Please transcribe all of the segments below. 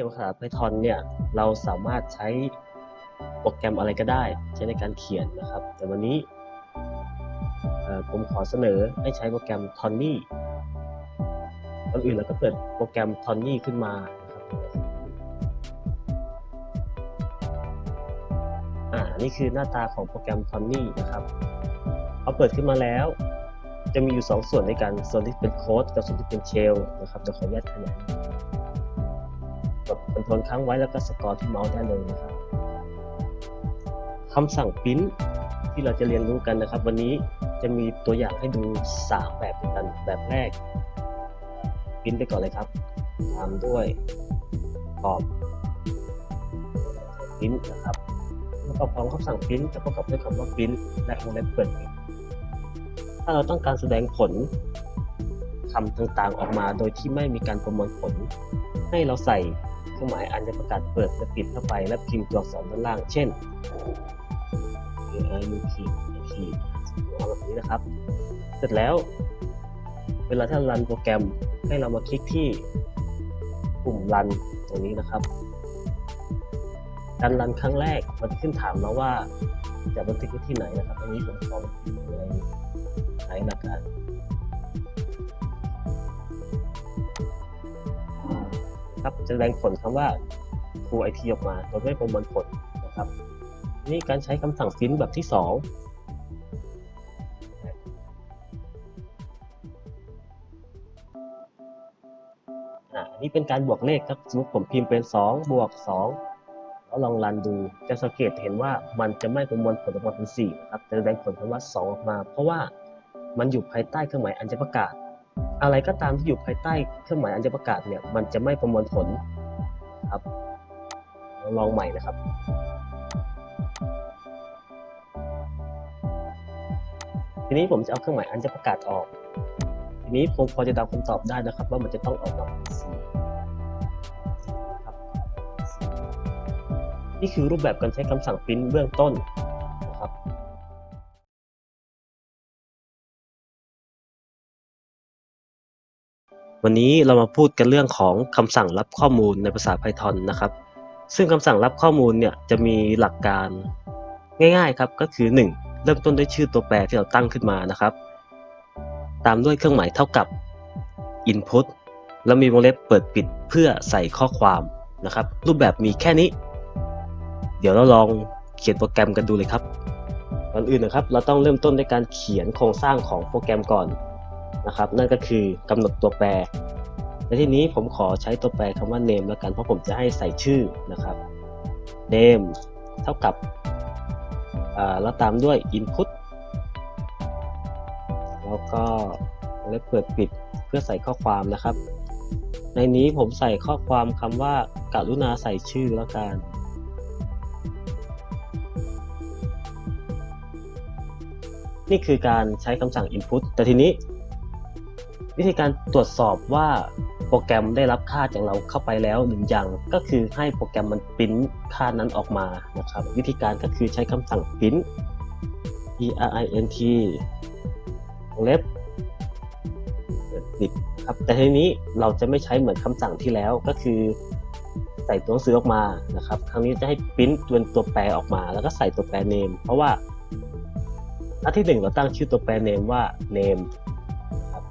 กี่ยวกับภาษา Python เนี่ยเราสามารถใช้โปรแกรมอะไรก็ได้ ใช้ในการเขียนนะครับ แต่วันนี้ผมขอเสนอให้ใช้โปรแกรม Tony ก่อนอื่นเราก็เปิดโปรแกรม Tony ขึ้นมานะครับอ่านี่คือหน้าตาของโปรแกรม Tony นะครับพอเปิดขึ้นมาแล้ว จะมีอยู่ 2 ส่วนในการส่วนที่เป็นโค้ดกับส่วนที่เป็นเชลนะครับเดี๋ยวขออนุญาตขยาย อนโทรลค้างไว้แล้วก็สกอร์ที่เมาส์ได้เลยนะครับคำสั่งพิมพ์ที่เราจะเรียนรู้กันนะครับ วันนี้จะมีตัวอย่างให้ดู 3 แบบด้วยกันแบบแรกพิมพ์ไปก่อนเลยครับตามด้วยขอบพิมพ์นะครับแล้วก็พร้อมคำสั่งพิมพ์จะประกอบด้วยคำว่าพิมพ์และวงเล็บเปิดถ้าเราต้องการแสดงผลคำต่างๆออกมาโดยที่ไม่มีการประมวลผล ให้เราใส่ เครื่องหมายอัญประกาศเปิดและปิดเข้าไปและพิมพ์ตัวอักษรด้านล่าง เช่น i u p p เอาแบบนี้นะครับ เสร็จแล้ว เวลาถ้านรันโปรแกรมให้เรามาคลิกที่ปุ่มรันตรงนี้นะครับการรันครั้งแรกมันจะขึ้นถามเราว่าจะบันทึกไว้ที่ไหนนะครับ อันนี้ผมขอบันทึกใน จะแสดงผลคำว่า true IT ออกมาโดยไม่ประมวลผลนะครับ นี่การใช้คำสั่ง print แบบที่สองอ่านี่เป็นการบวกเลขครับสมมติผมพิมพ์เป็น 2 บวก 2 แล้วลองรันดูจะสังเกตเห็นว่ามันจะไม่ประมวลผลออกมาเป็น4นะครับจะแสดงผลคำว่า 2 ออกมา เพราะว่ามันอยู่ภายใต้เครื่องหมายอัญชประกาศ อะไรก็ตามที่อยู่ภายใต้เครื่องหมายอัญชประกาศเนี่ย มันจะไม่ประมวลผลครับลองใหม่นะครับทีนี้ผมจะเอาเครื่องหมายอัญชประกาศออก ทีนี้ผมพอจะเดาคำตอบได้นะครับ ว่ามันจะต้องออกมาเป็น4ครับนี่คือรูปแบบการใช้คำสั่งพิมพ์เบื้องต้น วันนี้เรามาพูดกันเรื่องของคำสั่งรับข้อมูลในภาษา Python นะครับ ซึ่งคำสั่งรับข้อมูลเนี่ยจะมีหลักการง่าย ๆ ครับก็คือ 1. เริ่มต้นด้วยชื่อตัวแปรที่เราตั้งขึ้นมานะครับ ตามด้วยเครื่องหมายเท่ากับ input แล้วมีวงเล็บเปิดปิดเพื่อใส่ข้อความนะครับ รูปแบบมีแค่นี้ เดี๋ยวเราลองเขียนโปรแกรมกันดูเลยครับก่อนอื่นนะครับ เราต้องเริ่มต้นด้วยการเขียนโครงสร้างของโปรแกรมก่อน นะครับ นั่นก็คือกำหนดตัวแปร และทีนี้ผมขอใช้ตัวแปรคำว่า name แล้วกัน เพราะผมจะให้ใส่ชื่อนะครับ name เท่ากับแล้วตามด้วย input แล้วก็เล็บเปิดปิดเพื่อใส่ข้อความนะครับ ในนี้ผมใส่ข้อความคำว่ากรุณาใส่ชื่อแล้วกันนี่คือการใช้คำสั่ง input แต่ทีนี้ วิธีการตรวจสอบว่าโปรแกรมได้รับค่าจากเราเข้าไปแล้วหรือยังก็คือให้โปรแกรมมันปริ้นค่านั้นออกมานะครับ วิธีการก็คือใช้คำสั่งปริ้น p r i n t เล็บปิดครับแต่ทีนี้เราจะไม่ใช้เหมือนคำสั่งที่แล้วก็คือ ใส่ตัวหนังสือออกมานะครับ ครั้งนี้จะให้ปริ้นตัวตัวแปรออกมา แล้วก็ใส่ตัวแปร name เพราะว่าอันที่หนึ่งเราตั้งชื่อตัวแปร name ว่า name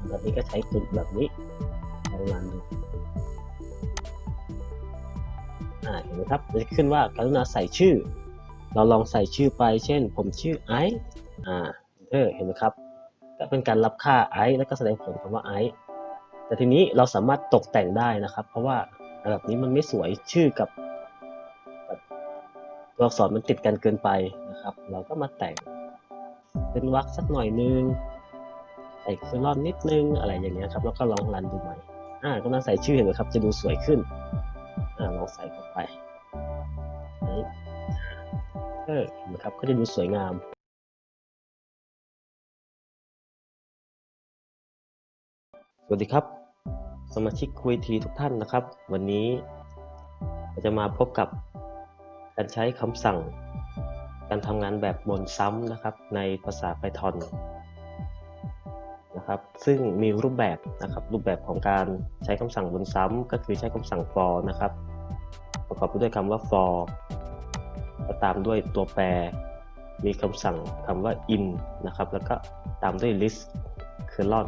แบบนี้ก็ใช้ตัวแบบนี้ลองรันดูอ่าเห็นไหมครับจะขึ้นว่ากรุณาใส่ชื่อ เราลองใส่ชื่อไป เช่น ผมชื่อไอซ์อ่าเออเห็นไหมครับก็เป็นการรับค่าไอซ์แล้วก็แสดงผลคำว่าไอซ์แต่ทีนี้เราสามารถตกแต่งได้นะครับ เพราะว่าแบบนี้มันไม่สวยชื่อกับกับตัวอักษรมันติดกันเกินไปนะครับ เราก็มาแต่งเป็นวรรคสักหน่อยนึง ใส่เคลอนนิดนึงอะไรอย่างเงี้ยครับ แล้วก็ลองรันดูใหม่ อ่าก็มาใส่ชื่อเห็นไหมครับ จะดูสวยขึ้น อ่าลองใส่เข้าไปเออเห็นไหมครับ ก็จะดูสวยงามสวัสดีครับ สมาชิกคุยทีทุกท่านนะครับ วันนี้เราจะมาพบกับการใช้คำสั่ง การทำงานแบบบนซ้ำนะครับ ในภาษา Python นะครับซึ่งมีรูปแบบนะครับรูปแบบของการใช้คำสั่งบนซ้ำก็คือใช้คำสั่ง for นะครับประกอบไปด้วยคำว่า for ตามด้วยตัวแปร มีคำสั่งคำว่า in นะครับแล้วก็ตามด้วย list colon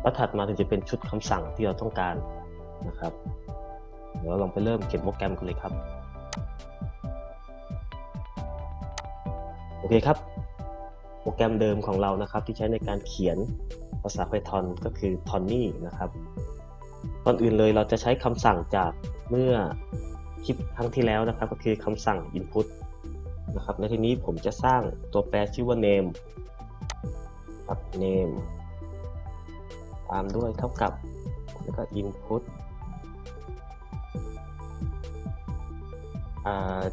แล้วถัดมาถึงจะเป็นชุดคำสั่งที่เราต้องการนะครับเดี๋ยวเราลองไปเริ่มเขียนโปรแกรมกันเลยครับ โอเคครับ รแกรมเดิมของเรานะครับ ที่ใช้ในการเขียนภาษา Python ก็คือ Tony นะครับก่อนอื่นเลยเราจะใช้คำสั่งจากเมื่อคลิปครั้งที่แล้วนะครับ ก็คือคำสั่ง input นะครับในที่นี้ผมจะสร้างตัวแปรชื่อว่า name ครับ name ตามด้วยเท่ากับแล้วก็ input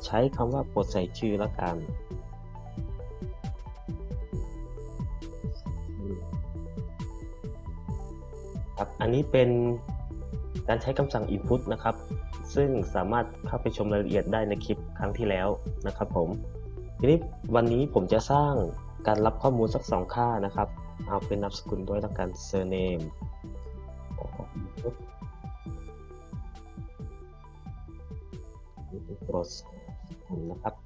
ใช้คำว่าโปรดใส่ชื่อแล้วกัน ครับอันนี้เป็นการใช้คำสั่ง input นะครับ ซึ่งสามารถเข้าไปชมรายละเอียดได้ในคลิปครั้งที่แล้วนะครับผม ทีนี้วันนี้ผมจะสร้างการรับข้อมูลสักสองค่านะครับ เอาเป็นนามสกุลด้วยแล้วกัน surname นี่เนโปรสนะครับ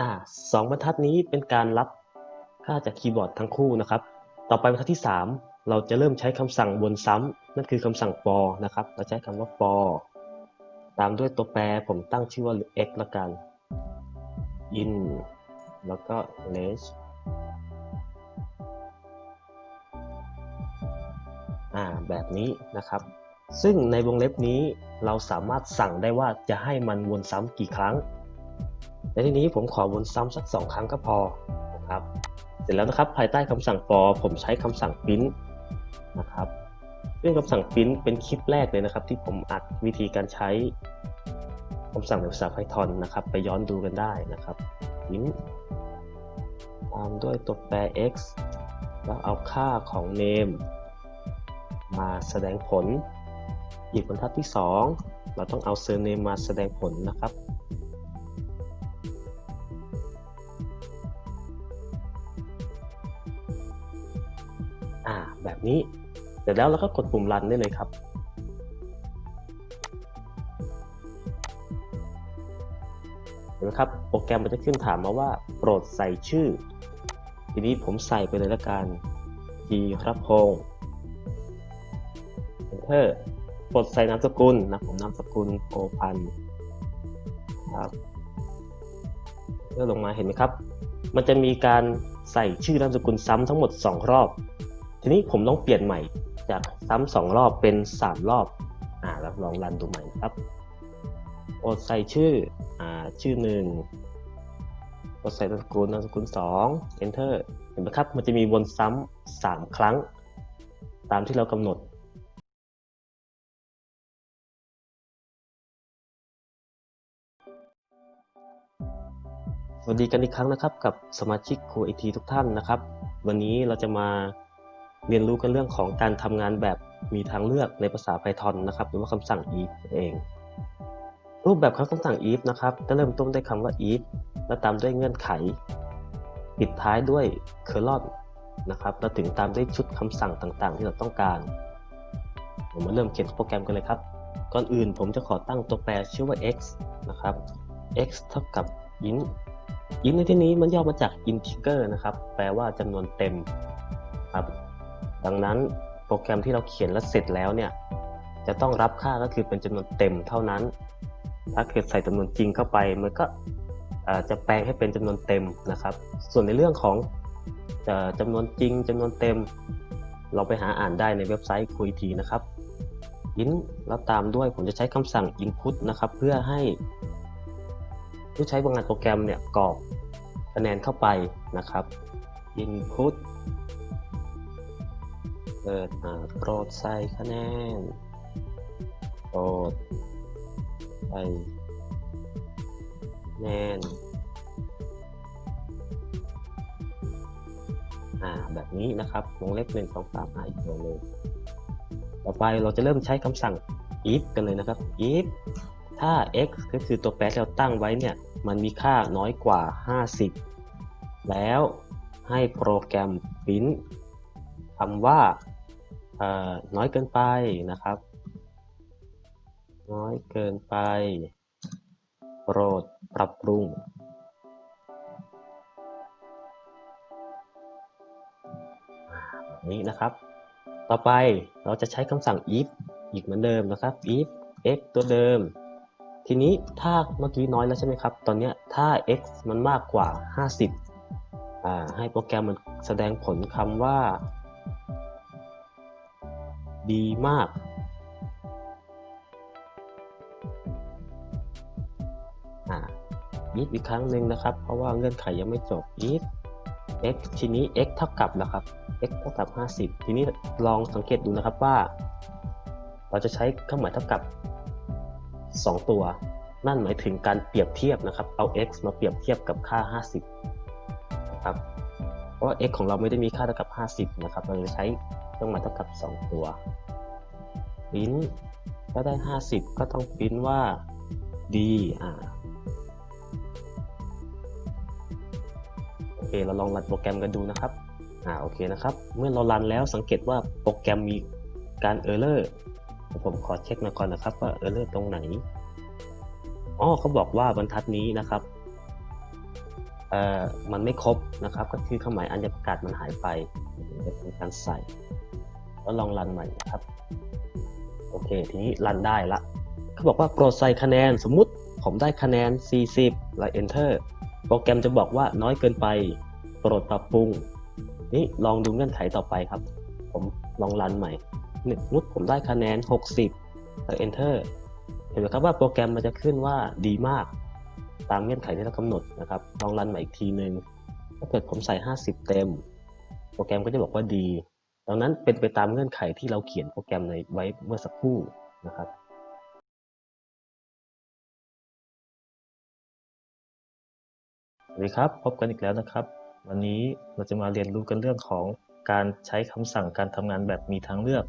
อ่าสองบรรทัดนี้เป็นการรับค่าจากคีย์บอร์ดทั้งคู่นะครับ ต่อไปบรรทัดที่ 3 เราจะเริ่มใช้คำสั่งวนซ้ำนั่นคือคำสั่ง for นะครับ เราใช้คำว่า for ตามด้วยตัวแปรผมตั้งชื่อว่า x ละกัน in แล้วก็ range อ่าแบบนี้นะครับ ซึ่งในวงเล็บนี้เราสามารถสั่งได้ว่าจะให้มันวนซ้ำกี่ครั้ง ในที่นี้ผมขอวนซ้ำสัก 2 ครั้งก็พอนะครับ เสร็จแล้วนะครับภายใต้คำสั่ง for ผมใช้คำสั่ง print นะครับซึ่งคำสั่ง print เป็นคลิปแรกเลยนะครับ ที่ผมอัดวิธีการใช้คำสั่งในภาษา Python นะครับ ไปย้อนดูกันได้นะครับ print ตามด้วยตัวแปร x แล้วเอาค่าของ name มาแสดงผล อีกบรรทัดที่ 2 เราต้องเอา surname มาแสดงผลนะครับ นี้ เสร็จแล้วเราก็กดปุ่มรันได้เลยครับ เห็นไหมครับ โปรแกรมมันจะขึ้นถามมาว่า โปรดใส่ชื่อ ทีนี้ผมใส่ไปเลยละกันทีครับพงศ์ Enter โปรดใส่นามสกุลนะผมนามสกุลโอพันครับเลื่อนลงมาเห็นไหมครับ มันจะมีการใส่ชื่อนามสกุลซ้ำทั้งหมด 2 รอบ ทีนี้ผมต้องเปลี่ยนใหม่จากซ้ำสองรอบเป็น3รอบ อ่าแล้วลองรันดูใหม่นะครับโปรดใส่ชื่อ อ่า ชื่อหนึ่งโปรดใส่นามสกุลนามสกุล2 enter เห็นไหมครับ มันจะมีวนซ้ำสามครั้ง ตามที่เรากำหนดสวัสดีกันอีกครั้งนะครับกับสมาชิกครูไอทีทุกท่านนะครับ วันนี้เราจะมา เรียนรู้กันเรื่องของการทำงานแบบมีทางเลือกในภาษา Python นะครับหรือว่าคำสั่ง if เอง รูปแบบของคำสั่ง if นะครับจะเริ่มต้นด้วยคำว่า if แล้วตามด้วยเงื่อนไข ปิดท้ายด้วย colon นะครับแล้วถึงตามด้วยชุดคำสั่งต่างๆ ที่เราต้องการผมมาเริ่มเขียนโปรแกรมกันเลยครับ ก่อนอื่นผมจะขอตั้งตัวแปรชื่อว่า x นะครับ x เท่ากับ int int ในที่นี้มันย่อมาจาก integer นะครับ แปลว่าจำนวนเต็มครับ ดังนั้นโปรแกรมที่เราเขียนแล้วเสร็จแล้วเนี่ยจะต้องรับค่าก็คือเป็นจำนวนเต็มเท่านั้น ถ้าเกิดใส่จำนวนจริงเข้าไปมันก็จะแปลงให้เป็นจำนวนเต็มนะครับ ส่วนในเรื่องของจำนวนจริงจำนวนเต็ม เราไปหาอ่านได้ในเว็บไซต์คุยทีนะครับ int แล้วตามด้วยผมจะใช้คำสั่ง input นะครับ เพื่อให้ ผู้ใช้งานโปรแกรมเนี่ยกรอกคะแนนเข้าไปนะครับ input เปิดอ่าโปรดใส่คะแนน โปรดใส่คะแนนอ่าแบบนี้นะครับวงเล็บหนึ่งสองสามอ่าอีกวงหนึ่งต่อไปเราจะเริ่มใช้คำสั่ง if กันเลยนะครับ if ถ้า x ก็คือตัวแปรที่เราตั้งไว้เนี่ย มันมีค่าน้อยกว่า 50 แล้วให้โปรแกรม print คำว่า น้อยเกินไปนะครับ น้อยเกินไป โปรดปรับปรุงแบบนี้นะครับ ต่อไปเราจะใช้คำสั่ง if อีกเหมือนเดิมนะครับ if x ตัวเดิม ทีนี้ถ้าเมื่อกี้น้อยแล้วใช่ไหมครับ ตอนนี้ถ้า x มันมากกว่า 50อ่าให้โปรแกรมมันแสดงผลคำว่า ดีมาก อ่า if อีกครั้งหนึ่งนะครับ เพราะว่าเงื่อนไขยังไม่จบ if x ทีนี้ x เท่ากับนะครับ x เท่ากับ 50 ทีนี้ลองสังเกตดูนะครับว่า เราจะใช้เครื่องหมายเท่ากับ 2 ตัว นั่นหมายถึงการเปรียบเทียบนะครับ เอา x มาเปรียบเทียบกับค่า 50 นะครับ เพราะว่า x ของเราไม่ได้มีค่าเท่ากับ 50 นะครับ เราจะใช้ รื่องหมายเท่ากับ 2 ตัวปริ้นถ้าได้ 50 ก็ต้องปริ้นว่า d อ่าโอเค เราลองรันโปรแกรมกันดูนะครับ อ่า โอเคนะครับ เมื่อเรารันแล้วสังเกตว่าโปรแกรมมีการเออร์เลอร์ผมขอเช็คมาก่อนนะครับว่าเออร์เลอร์ตรงไหน อ๋อเขาบอกว่าบรรทัดนี้นะครับ เอ่อ มันไม่ครบนะครับ ก็คือเครื่องหมายอัญญประกาศมันหายไปเป็นการใส่ แล้วลองรันใหม่นะครับ โอเค ทีนี้รันได้ละเขาบอกว่าโปรดใส่คะแนนสมมุติผมได้คะแนน 40 แล้ว enter โปรแกรมจะบอกว่าน้อยเกินไป โปรดปรับปรุง นี่ลองดูเงื่อนไขต่อไปครับ ผมลองรันใหม่นี่สมมุติผมได้คะแนน 60 แล้ว enter เห็นไหมครับว่าโปรแกรมมันจะขึ้นว่าดีมากตามเงื่อนไขที่เรากำหนดนะครับ ลองรันใหม่อีกทีหนึ่งถ้าเกิดผมใส่ 50 เต็ม โปรแกรมก็จะบอกว่าดี ดังนั้นเป็นไปตามเงื่อนไขที่เราเขียนโปรแกรมในไว้เมื่อสักครู่นะครับสวัสดีครับ พบกันอีกแล้วนะครับ วันนี้เราจะมาเรียนรู้กันเรื่องของการใช้คำสั่งการทำงานแบบมีทางเลือก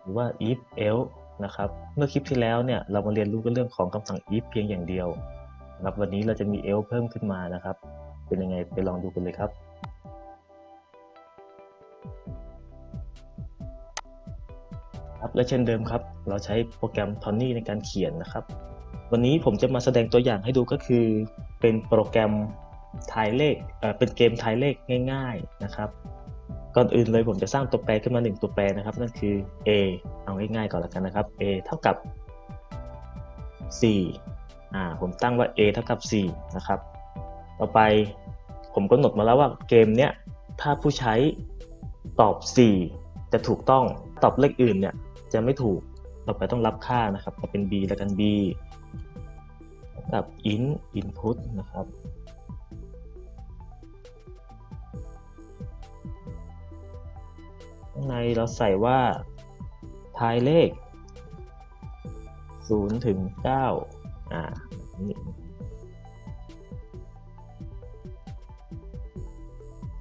หรือว่า if else นะครับ เมื่อคลิปที่แล้วเนี่ยเรามาเรียนรู้กันเรื่องของคำสั่ง if เพียงอย่าง dio นะครับวันนี้เราจะมี else เพิ่มขึ้นมานะครับ เป็นยังไงไปลองดูกันเลยครับ และเช่นเดิมครับ เราใช้โปรแกรม Tony ในการเขียนนะครับ วันนี้ผมจะมาแสดงตัวอย่างให้ดูก็คือ เป็นโปรแกรมทายเลขเเป็นเกมทายเลขง่าย ๆนะครับ ก่อนอื่นเลยผมจะสร้างตัวแปรขึ้นมาหนึ่งตัวแปรนะครับ นั่นคือ a เอาง่ายๆก่อนแล้วกันนะครับ a เท่ากับ 4 อ่า ผมตั้งว่า a เท่ากับ 4 นะครับ ต่อไปผมก็กำหนดมาแล้วว่าเกมเนี้ยถ้าผู้ใช้ตอบ 4 จะถูกต้องตอบเลขอื่นเนี่ย จะไม่ถูกต่อไปต้องรับค่านะครับก็เป็น b แล้วกัน b กับ int input นะครับ ข้างในเราใส่ว่าทายเลข 0 ถึง 9 อ่านี้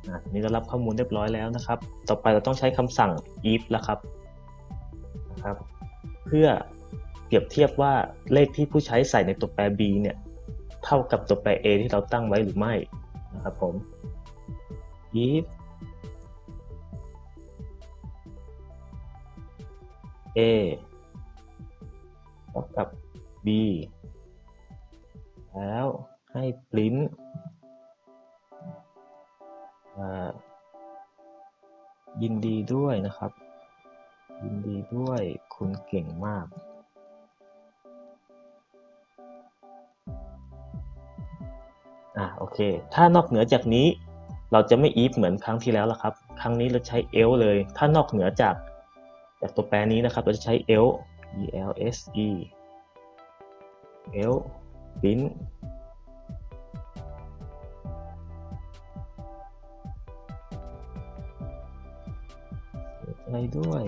อะนี่เรารับข้อมูลเรียบร้อยแล้วนะครับ ต่อไปเราต้องใช้คำสั่ง if แล้วครับ ครับ เพื่อเปรียบเทียบว่าเลขที่ผู้ใช้ใส่ในตัวแปร b เนี่ยเท่ากับตัวแปร a ที่เราตั้งไว้หรือไม่นะครับผม if a เท่ากับ b แล้วให้ print ยินดีด้วยนะครับ ยินดีด้วยคุณเก่งมาก อะโอเค ถ้านอกเหนือจากนี้ เราจะไม่ if เหมือนครั้งที่แล้วละครับ ครั้งนี้เราใช้ else เลย ถ้านอกเหนือจากจากตัวแปรนี้นะครับ เราจะใช้ else e l s e else print อะไรด้วย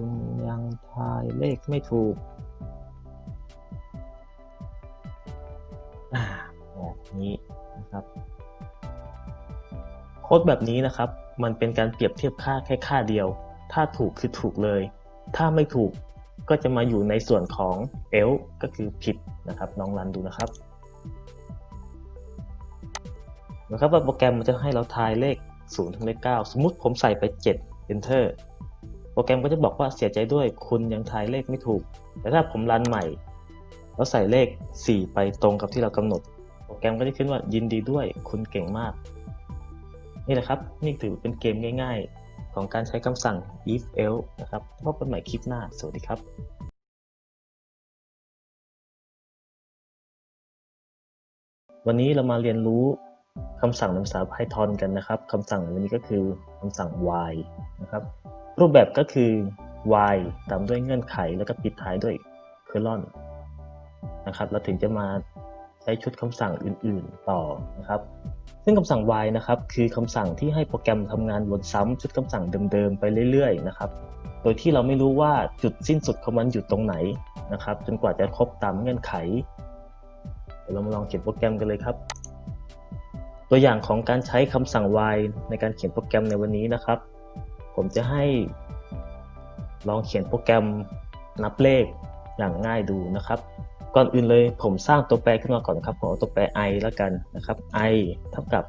คุณยังทายเลขไม่ถูก อ่าแบบนี้นะครับ โค้ดแบบนี้นะครับ มันเป็นการเปรียบเทียบค่าแค่ค่าเดียว ถ้าถูกคือถูกเลย ถ้าไม่ถูกก็จะมาอยู่ในส่วนของ L ก็คือผิดนะครับลองรันดูนะครับนะครับว่าโปรแกรมมันจะให้เราทายเลข0ถึงเลข9 สมมุติผมใส่ไป 7 enter รแกรมก็จะบอกว่าเสียใจด้วยคุณยังทายเลขไม่ถูก แต่ถ้าผมรันใหม่ แล้วใส่เลข 4 ไปตรงกับที่เรากำหนด โปรแกรมก็จะขึ้นว่ายินดีด้วยคุณเก่งมาก นี่แหละครับ นี่ถือเป็นเกมง่าย ๆ ของการใช้คำสั่ง if else นะครับพบกันใหม่คลิปหน้า สวัสดีครับวันนี้เรามาเรียนรู้คำสั่งภาษา Python กันนะครับคำสั่งวันนี้ก็คือคำสั่ง while นะครับ รูปแบบก็คือ why ตามด้วยเงื่อนไขแล้วก็ปิดท้ายด้วย colon นะครับเราถึงจะมาใช้ชุดคำสั่งอื่น ๆ ต่อนะครับ ซึ่งคำสั่ง why นะครับ คือคำสั่งที่ให้โปรแกรมทำงานวนซ้ำชุดคำสั่งเดิม ๆ ไปเรื่อย ๆ นะครับ โดยที่เราไม่รู้ว่าจุดสิ้นสุดของมันอยู่ตรงไหนนะครับ จนกว่าจะครบตามเงื่อนไข เดี๋ยวเรามาลองเขียนโปรแกรมกันเลยครับ ตัวอย่างของการใช้คำสั่ง why ในการเขียนโปรแกรมในวันนี้นะครับ ผมจะให้ลองเขียนโปรแกรมนับเลขอย่างง่ายดูนะครับ ก่อนอื่นเลยผมสร้างตัวแปรขึ้นมาก่อนครับผมเอาตัวแปร i แล้วกันนะครับ i เท่ากับ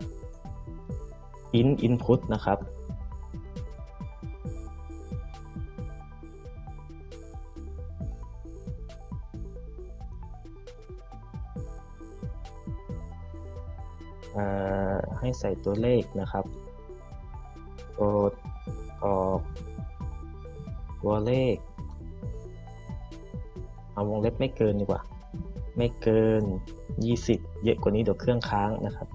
int input นะครับ ให้ใส่ตัวเลขนะครับโปร ดกรอก ตัวเลข เอาวงเล็บไม่เกินดีกว่า ไม่เกิน 20 เยอะกว่านี้เดี๋ยวเครื่องค้างนะครับ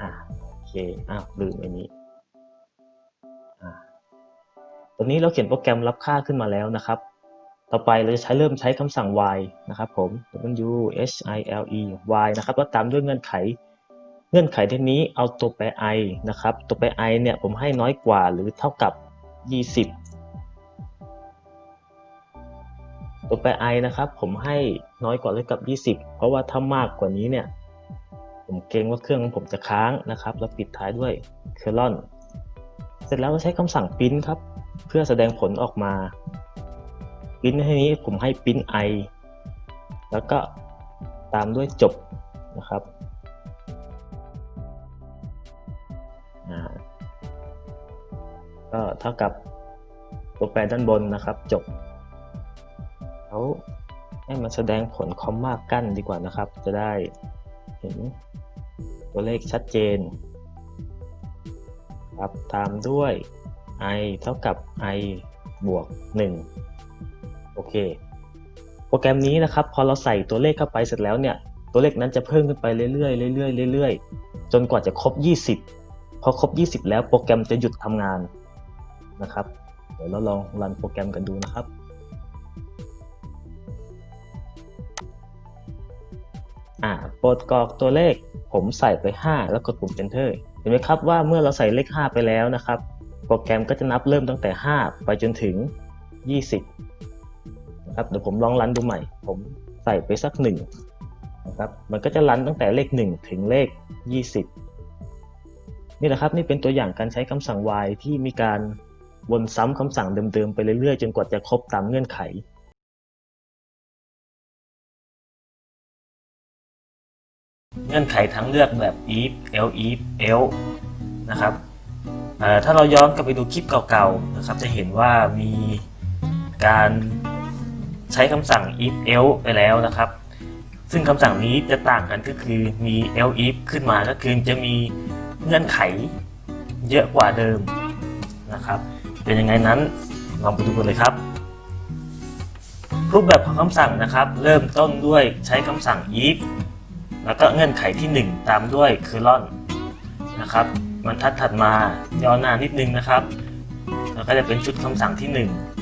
อ่าโอเคอ้าวลืมอันนี้อ่าตอนนี้เราเขียนโปรแกรมรับค่าขึ้นมาแล้วนะครับ ต่อไปเราจะใช้เริ่มใช้คำสั่ง while นะครับผม w h i l e while นะครับแล้วตามด้วยเงื่อนไข เงื่อนไขที่นี้เอาตัวแปร i นะครับ ตัวแปร i เนี่ยผมให้น้อยกว่าหรือเท่ากับ 20 ตัวแปร i นะครับ ผมให้น้อยกว่าหรือเท่ากับ 20 เพราะว่าถ้ามากกว่านี้เนี่ยผมเกรงว่าเครื่องของผมจะค้างนะครับ แล้วปิดท้ายด้วย colon เสร็จแล้วเราใช้คำสั่ง print ครับ เพื่อแสดงผลออกมา พิมพ์ให้นี้ผมให้พิมพ์ i แล้วก็ตามด้วยจบนะครับก็เท่ากับตัวแปรด้านบนนะครับจบแล้วให้มันแสดงผลคอมมากั้นดีกว่านะครับ จะได้เห็นตัวเลขชัดเจนครับตามด้วย i เท่ากับ i บวก 1 โอเค โปรแกรมนี้นะครับ พอเราใส่ตัวเลขเข้าไปเสร็จแล้วเนี่ย ตัวเลขนั้นจะเพิ่มขึ้นไปเรื่อยๆเรื่อยๆเรื่อยๆ จนกว่าจะครบ 20 พอครบ 20 แล้วโปรแกรมจะหยุดทำงานนะครับ เดี๋ยวเราลองรันโปรแกรมกันดูนะครับอ่าโปรดกรอกตัวเลขผมใส่ไป 5 แล้วกดปุ่ม enter เห็นไหมครับว่าเมื่อเราใส่เลข 5 ไปแล้วนะครับ โปรแกรมก็จะนับเริ่มตั้งแต่ 5 ไปจนถึง 20 ครับเดี๋ยวผมลองรันดูใหม่ ผมใส่ไปสัก1นะครับ มันก็จะรันตั้งแต่เลข 1 ถึงเลข 20 นี่แหละครับนี่เป็นตัวอย่างการใช้คำสั่ง while ที่มีการวนซ้ำคำสั่งเดิมๆ ไปเรื่อยๆ จนกว่าจะครบตามเงื่อนไขเงื่อนไขทั้งเลือกแบบ if else if else นะครับถ้าเราย้อนกลับไปดูคลิปเก่าๆนะครับ จะเห็นว่ามีการ ใช้คำสั่ง if else ไปแล้วนะครับ ซึ่งคำสั่งนี้จะต่างกันก็คือมี else if ขึ้นมาก็คือจะมีเงื่อนไขเยอะกว่าเดิมนะครับ เป็นยังไงนั้นลองไปดูกันเลยครับ รูปแบบของคำสั่งนะครับ เริ่มต้นด้วยใช้คำสั่ง if แล้วก็เงื่อนไขที่ 1 ตามด้วย colon นะครับบรรทัดถัดมาย่อหน้านิดนึงนะครับ แล้วก็จะเป็นชุดคำสั่งที่ 1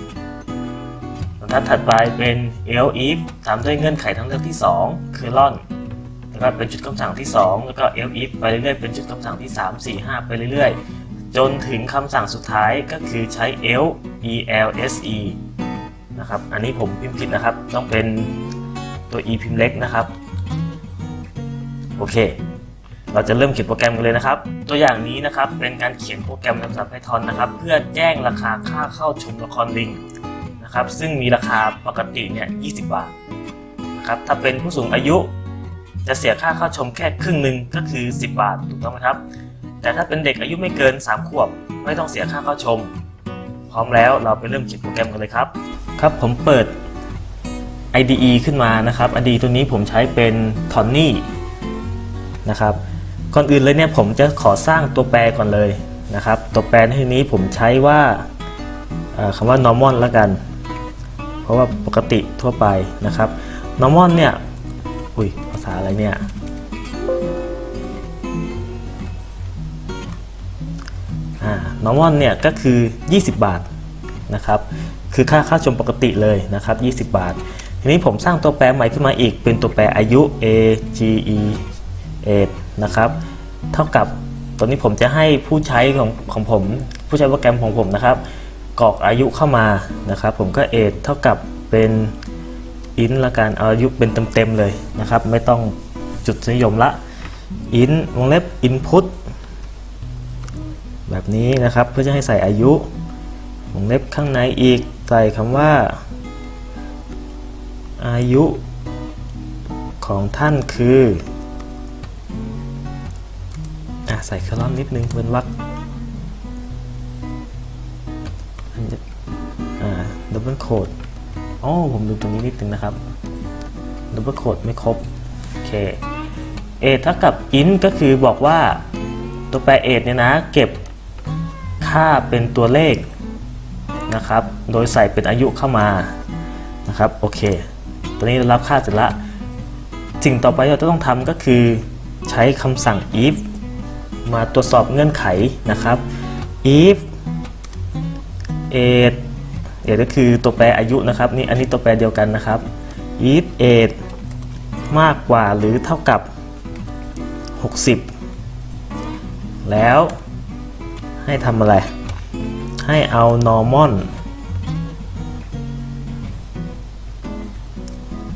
บรรทัดถัดไปเป็น else if ตามด้วยเงื่อนไขทั้งเลือกที่2 colon แล้วก็เป็นชุดคำสั่งที่ 2 แล้วก็ else if ไปเรื่อยๆ เป็นชุดคำสั่งที่ 3 4 5 ไปเรื่อยๆ จนถึงคำสั่งสุดท้ายก็คือใช้ else else นะครับ อันนี้ผมพิมพ์ผิดนะครับ ต้องเป็นตัว e พิมพ์เล็กนะครับ โอเค เราจะเริ่มเขียนโปรแกรมกันเลยนะครับ ตัวอย่างนี้นะครับเป็นการเขียนโปรแกรมในภาษา Python นะครับ เพื่อแจ้งราคาค่าเข้าชมละครลิง นะครับซึ่งมีราคาปกติเนี่ย20 บาทนะครับถ้าเป็นผู้สูงอายุจะเสียค่าเข้าชมแค่ครึ่งหนึ่งก็คือ 10 บาทถูกต้องไหมครับ แต่ถ้าเป็นเด็กอายุไม่เกิน 3 ขวบ ไม่ต้องเสียค่าเข้าชม พร้อมแล้วเราไปเริ่มเขียนโปรแกรมกันเลยครับ ครับผมเปิด IDE ขึ้นมานะครับ IDE ตัวนี้ผมใช้เป็น Tony นะครับก่อนอื่นเลยเนี่ยผมจะขอสร้างตัวแปรก่อนเลยนะครับ ตัวแปรในที่นี้ผมใช้ว่าคำว่า normal แล้วกัน เพราะว่าปกติทั่วไปนะครับ normal เนี่ยอุ้ยภาษาอะไรเนี่ยอ่า normal เนี่ยก็คือ 20 บาทนะครับคือค่าค่าชมปกติเลยนะครับ 20 บาท ทีนี้ผมสร้างตัวแปรใหม่ขึ้นมาอีก เป็นตัวแปรอายุ a g e 8นะครับ เท่ากับตัวนี้ผมจะให้ผู้ใช้ของของผม ผู้ใช้โปรแกรมของผมนะครับ กรอกอายุเข้ามานะครับ ผมก็ age เท่ากับเป็น int ละกันเอาอายุเป็นเต็มๆเลยนะครับ ไม่ต้องจุดนิยมละ int วงเล็บ input แบบนี้นะครับเพื่อจะให้ใส่อายุวงเล็บข้างในอีกใส่คำว่า อายุของท่านคืออะใส่คลอนนิดนึงเป็นวรรค บเบิลโคดอ๋อผมดูตรงนี้นิดนึงนะครับดับเบิลโคดไม่ครบ โอเคเอเท่ากับ int ก็คือบอกว่าตัวแปรเอเนี่ยนะ เก็บค่าเป็นตัวเลขนะครับ โดยใส่เป็นอายุเข้ามานะครับโอเคตอนนี้เรารับค่าเสร็จละสิ่งต่อไปที่เราจะต้องทำก็คือใช้คำสั่ง if มาตรวจสอบเงื่อนไขนะครับ if age age ก็คือตัวแปรอายุนะครับนี่อันนี้ตัวแปรเดียวกันนะครับ if age มากกว่าหรือเท่ากับ 60 แล้วให้ทำอะไร ให้เอา normal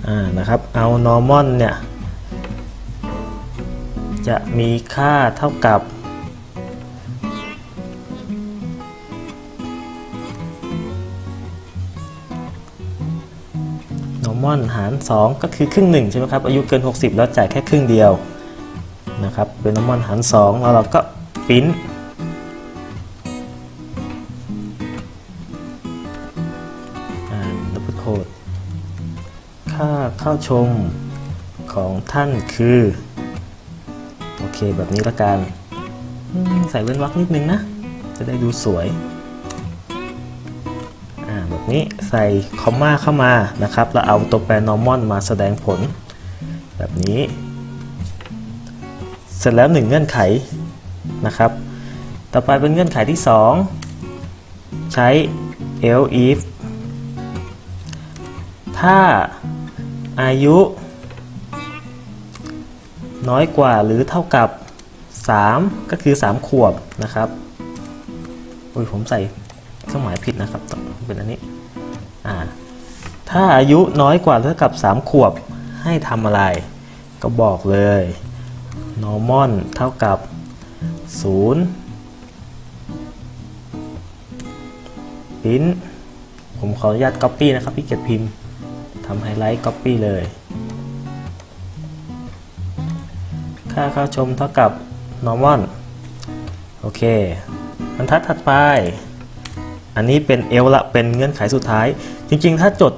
อ่านะครับเอา normal เนี่ย จะมีค่าเท่ากับ normal หาร 2 ก็คือครึ่งหนึ่งใช่ไหมครับ อายุเกิน 60 แล้วจ่ายแค่ครึ่งเดียวนะครับเป็น normal หาร 2 แล้วเราก็ปิ้นอ่า double code ค่าเข้าชมของท่านคือ โอเคแบบนี้ละกัน ใส่เว้นวรรคนิดนึงนะ จะได้ดูสวย นี้ใส่คอมมาเข้ามานะครับแล้วเอาตัวแปร normal มาแสดงผล แบบนี้ เสร็จแล้วหนึ่งเงื่อนไขนะครับ ต่อไปเป็นเงื่อนไขที่ 2 ใช้ else if ถ้าอายุน้อยกว่าหรือเท่ากับ 3 ก็คือ 3 ขวบนะครับอุ้ยผมใส่เครื่องหมายผิดนะครับ เป็นอันนี้ ถ้าอายุน้อยกว่าเท่ากับ 3 ขวบให้ทำอะไร ก็บอกเลย normal เท่ากับ 0 print ผมขออนุญาต copy นะครับพี่เกียรติพิมพ์ทำไฮไลท์ copy เลย ค่าเข้าชมเท่ากับ normal โอเคบรรทัดถัดไป อันนี้เป็น L ละเป็นเงื่อนไขสุดท้าย จริงๆ ถ้าจด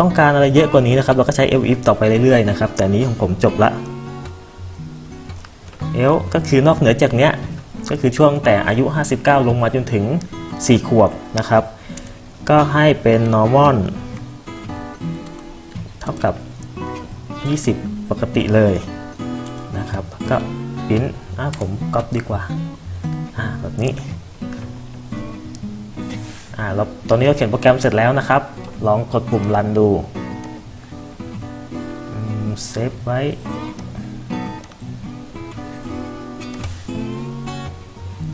ต้องการอะไรเยอะกว่านี้นะครับ เราก็ใช้ L if ต่อไปเรื่อยๆนะครับ แต่นี้ของผมจบละ L ก็คือนอกเหนือจากเนี้ยก็คือช่วงแต่อายุ 59 ลงมาจนถึง 4 ขวบนะครับ ก็ให้เป็น normal เท่ากับ 20 ปกติเลยนะครับ ก็พิมพ์อะผมก๊อปดีกว่าอ่าแบบนี้ อ่าเราตอนนี้เราเขียนโปรแกรมเสร็จแล้วนะครับ ลองกดปุ่มรันดูเซฟไว้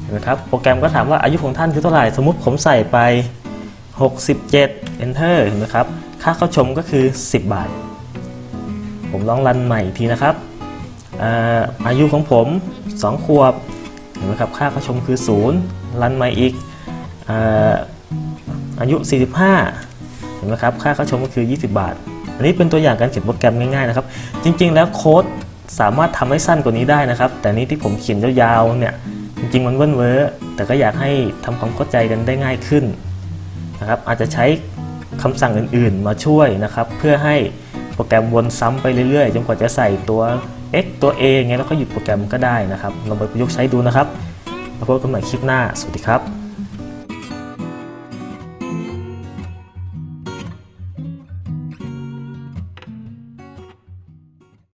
เห็นไหมครับโปรแกรมก็ถามว่าอายุของท่านคือเท่าไหร่ สมมุติผมใส่ไป 67 enter เห็นไหมครับ ค่าเข้าชมก็คือ 10 บาท ผมลองรันใหม่อีกทีนะครับอาอายุของผม 2 ขวบ เห็นไหมครับ ค่าเข้าชมคือ 0 รันใหม่อีกอ อายุ 45 เห็นไหมครับ ค่าเข้าชมก็คือ 20 บาท อันนี้เป็นตัวอย่างการเขียนโปรแกรมง่ายๆนะครับ จริง ๆ แล้วโค้ดสามารถทำให้สั้นกว่านี้ได้นะครับ แต่นี้ที่ผมเขียนยาวๆเนี่ย จริงๆ มันเว้นเว้อแต่ก็อยากให้ทำความเข้าใจกันได้ง่ายขึ้นนะครับ อาจจะใช้คำสั่งอื่นๆ มาช่วยนะครับ เพื่อให้โปรแกรมวนซ้ำไปเรื่อยๆ จนกว่าจะใส่ตัว x ตัว a ไงแล้วก็หยุดโปรแกรมก็ได้นะครับลองไปประยุกต์ใช้ดูนะครับ แล้วพบกันใหม่คลิปหน้า สวัสดีครับ